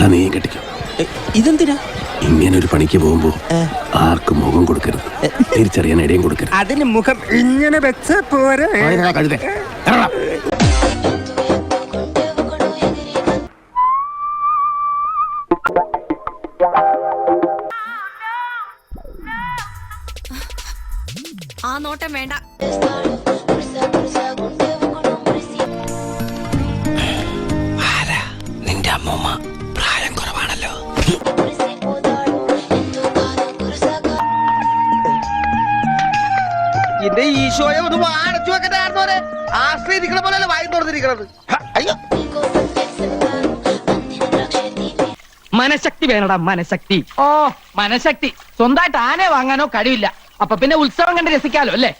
എടാ നീ കെട്ടിക്കോ ഇതെന്തിനാ ഇങ്ങനെ ഒരു പണിക്ക് പോകുമ്പോ ആർക്കും മുഖം കൊടുക്കരുത് തിരിച്ചറിയാൻ ഇടയും കൊടുക്കരുത് അതിന് മുഖം ഇങ്ങനെ വെച്ച പോരെ. ആ നോട്ടം വേണ്ട എന്റെ ഈശോയെ ഒന്ന് അടച്ചു വെക്കണ്ടായിരുന്നോരെ ആശ്രയിരിക്കണ പോലെ വായി തുറന്നിരിക്കണത്. അയ്യോ. മനശക്തി വേണടാ മനശക്തി. ഓ മനശക്തി. സ്വന്തമായിട്ട് ആനെ വാങ്ങാനോ കഴിവില്ല. അപ്പൊ പിന്നെ ഉത്സവം കണ്ട് രസിക്കാലോ അല്ലേ?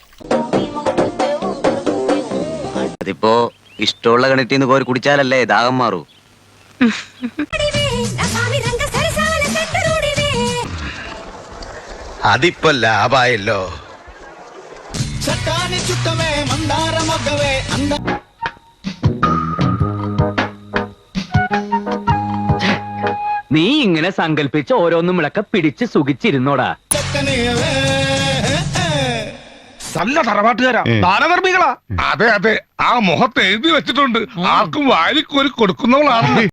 അതിപ്പോ ഇഷ്ടമുള്ള കിണറ്റിന്ന് കോരി കുടിച്ചാലല്ലേ ദാഹം മാറൂ. അതിപ്പോ ലാഭായല്ലോ. നീ ഇങ്ങനെ സങ്കല്പിച്ച് ഓരോന്നും വിളക്ക പിടിച്ച് സുഖിച്ചിരുന്നോടാ. നല്ല തറവാട്ടുകാരാ ദാനധർമ്മികളാ അതെ അതെ. ആ മുഖത്ത് എഴുതി വെച്ചിട്ടുണ്ട്. ആർക്കും വാരിക്കോരി കൊടുക്കുന്നവളാണ്